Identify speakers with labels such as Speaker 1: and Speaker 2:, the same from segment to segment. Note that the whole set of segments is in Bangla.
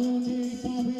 Speaker 1: স্মরণে পাবে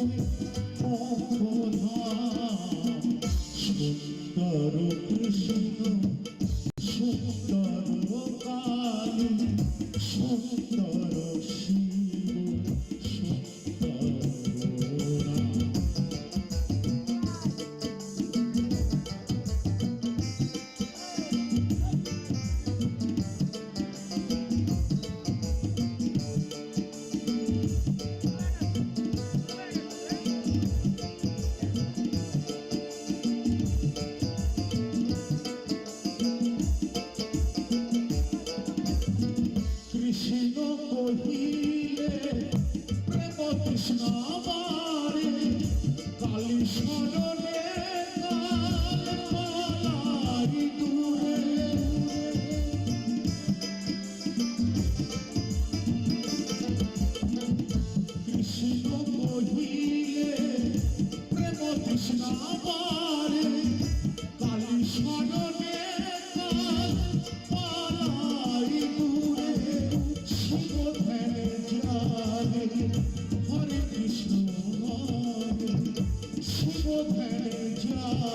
Speaker 1: জানে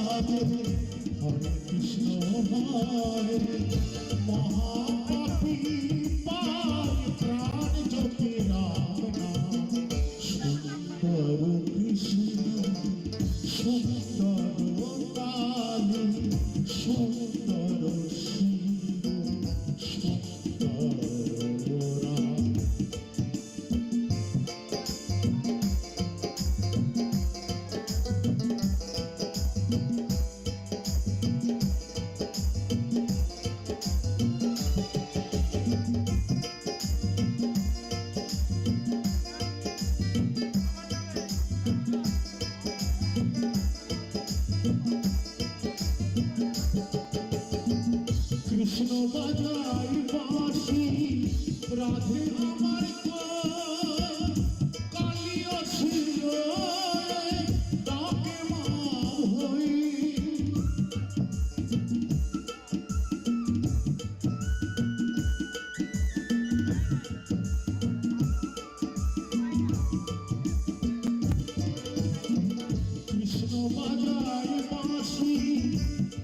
Speaker 1: হরে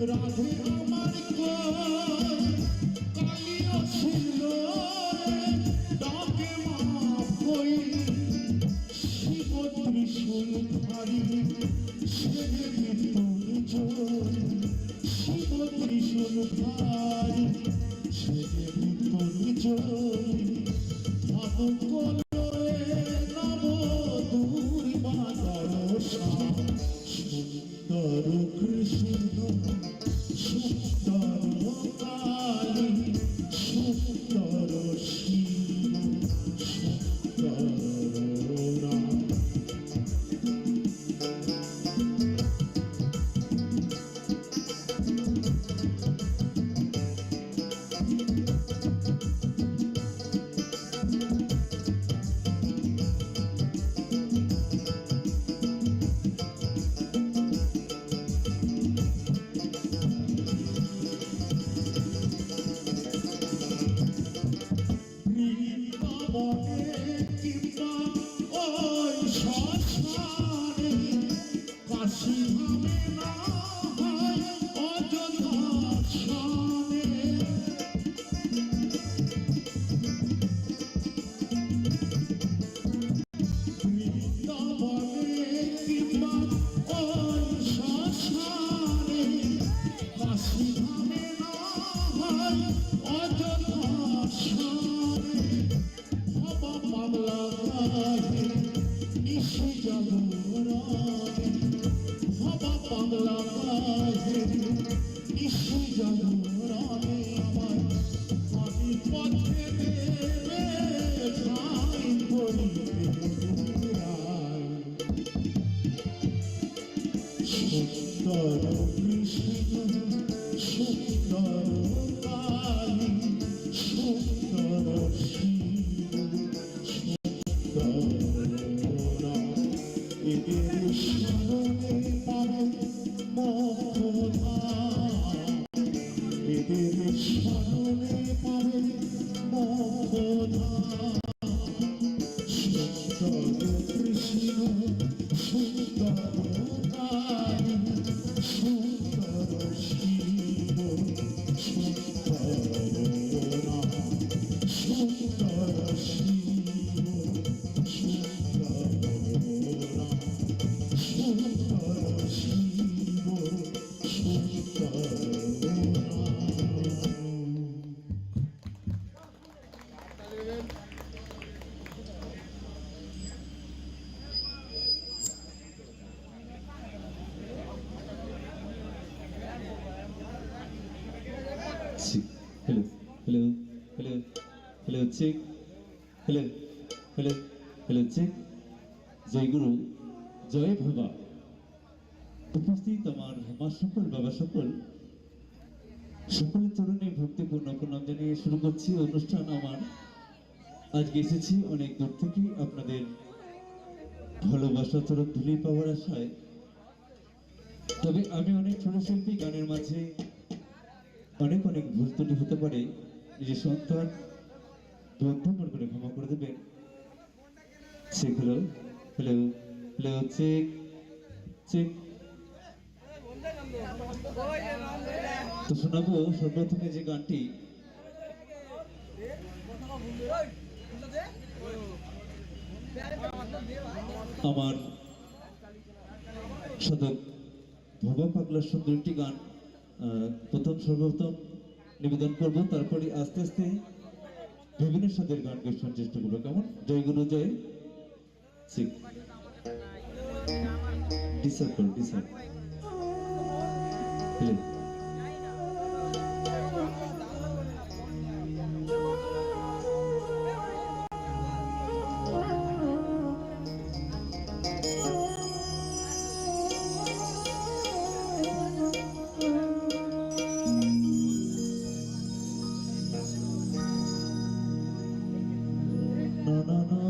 Speaker 2: Gracias. Check hello hello hello check জয় গুরু জয় বাবা উপস্থিত আমার মা সকল বাবা সকল সকলের চরণে ভক্তিপূর্ণ প্রণাম জানিয়ে শুরু করছি অনুষ্ঠান আমার আজকে এসেছি অনেক দূর থেকে আপনাদের ভালোবাসা চরণ ধুলি পাওয়ার আশায় তবে আমি অনেক ছোট শিল্পী গানের মাঝে অনেক অনেক ভুল ত্রুটি হতে পারে। নিজের সন্তান মনে করে ক্ষমা করে দেবেন। চেক হলো হ্যালো হ্যালো, চেক চেক। তো শোনাবো, সর্বপ্রথমে যে গানটি। আমার সদক ভবা পাগলার সুন্দর একটি গান প্রথম, সর্বপ্রথম নিবেদন করব। তারপরে আস্তে আস্তে ভেবিনের সাথে গান গাই সচেষ্ট করব কেমন? জয় গুরু জয়। সিক ডিসার কর No, no, no.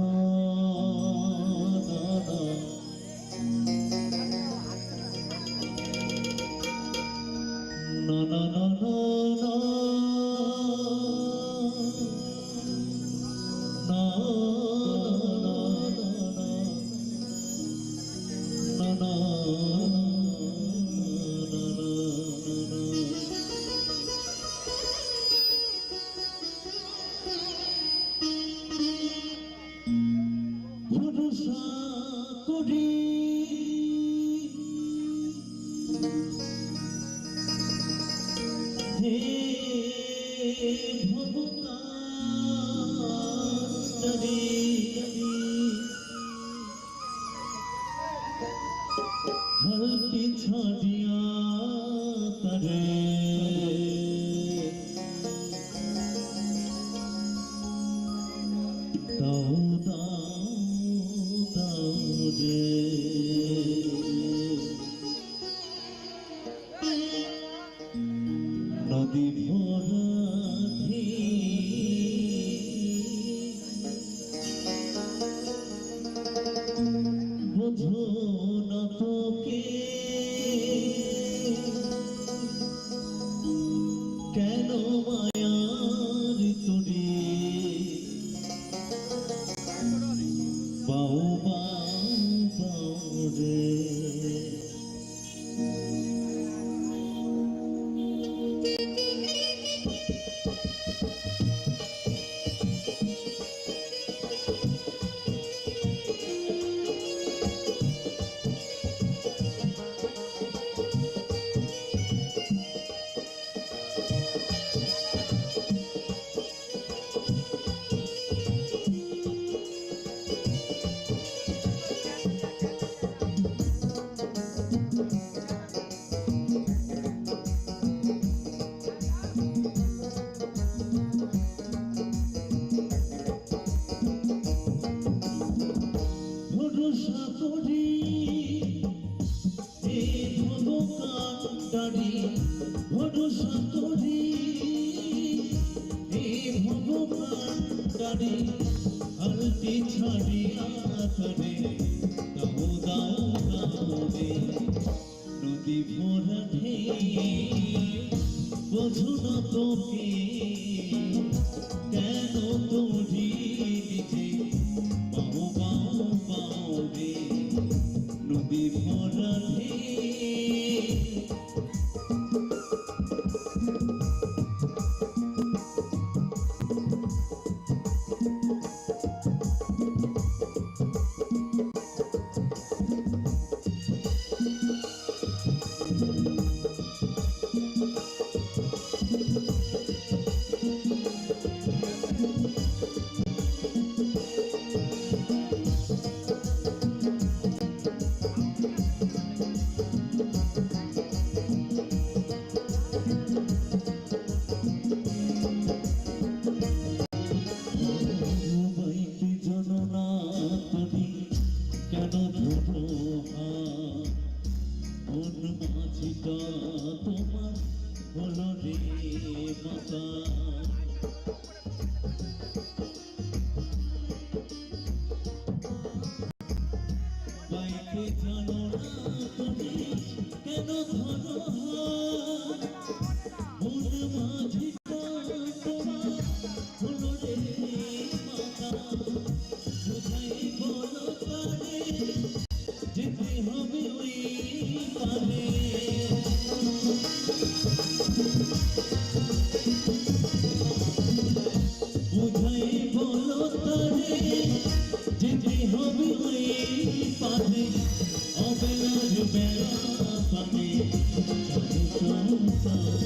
Speaker 2: ডারি সাতরি হে ভগবান ডারি আলতি ছাড়িয়া করে দাও দাও দাও রে নদী ভরা ঢে বোঝো না তোকে মাঝিটা তোমার হলো রে মাতা। সংসারে নদী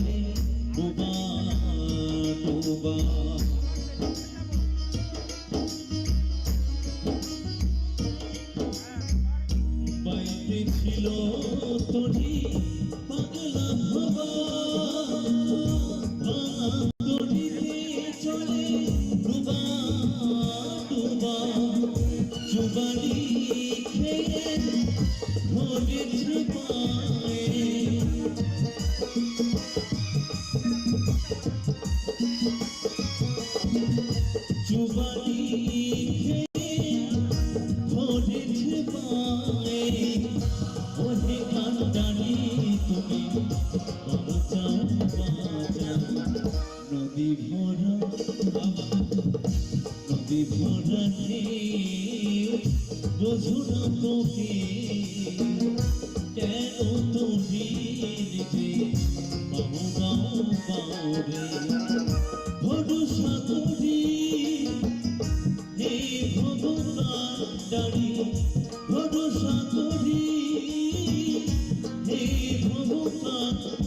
Speaker 2: চলে ডোবা ডোবা বাইতে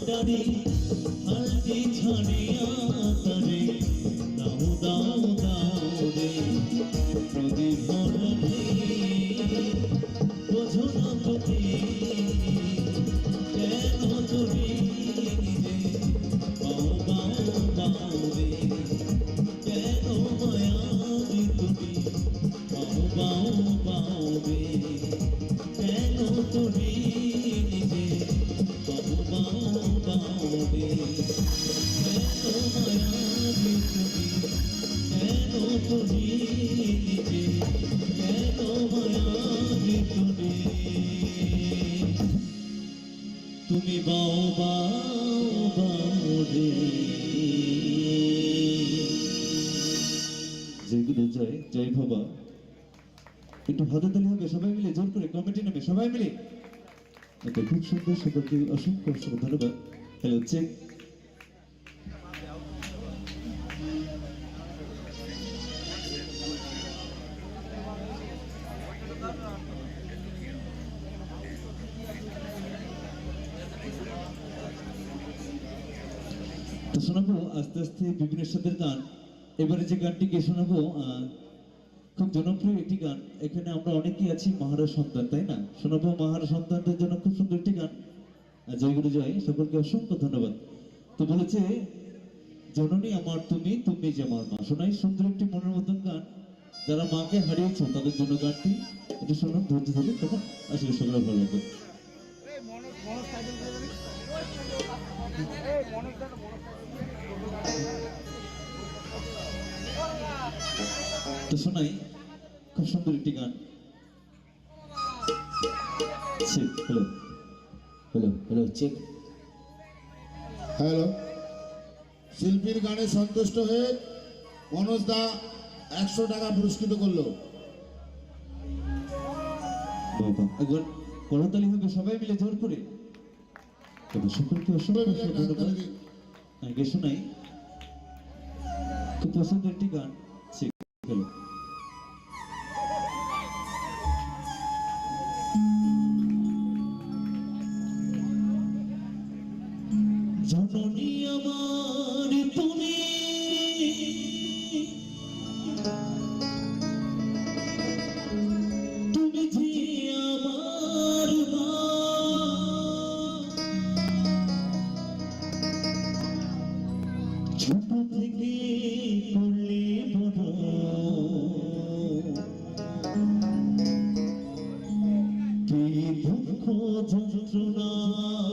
Speaker 2: ডারি হালটি ছাড়িয়া তারে দাও দাও। কেন তুমি বাও বাও জয় জয় একটু হবে, সবাই মিলে জোর করে কমিটি নেবে সবাই মিলে। খুব সুন্দর সকলকে অসংখ্য অসংখ্য ধন্যবাদ। Hello, check. তো শোনাবো, আস্তে আস্তে বিভিন্ন সাদের গান। এবারে যে গানটি গিয়ে শোনাবো খুব জনপ্রিয় একটি গান। এখানে আমরা অনেকেই আছি মাহারা সন্তান, তাই না? শোনাবো মাহারা সন্তানদের জন্য খুব সুন্দর একটি গান। জয়গুরু জয় সকলকে অসংখ্য ধন্যবাদ। তো বলেছে, জননী আমার তুমি তুমি যে আমার মা। শোনাই সুন্দর একটি মনের মতন গান। যারা মাকে হারিয়েছো, তাদের জন্য গানটি। একটু শুনুন, ধৈর্য ধরে তখন আসলে সকলে ভালো লাগবে। তো শোনাই খুব সুন্দর একটি গান। Hello hello hello check
Speaker 1: hello শিল্পীর গানে সন্তুষ্ট হয়ে মনোজ দা একশো টাকা পুরস্কৃত করল।
Speaker 2: করতালি হবে সবাই মিলে জোর করে আগে শোনাই। খুব পছন্দের একটি গান চেক Allah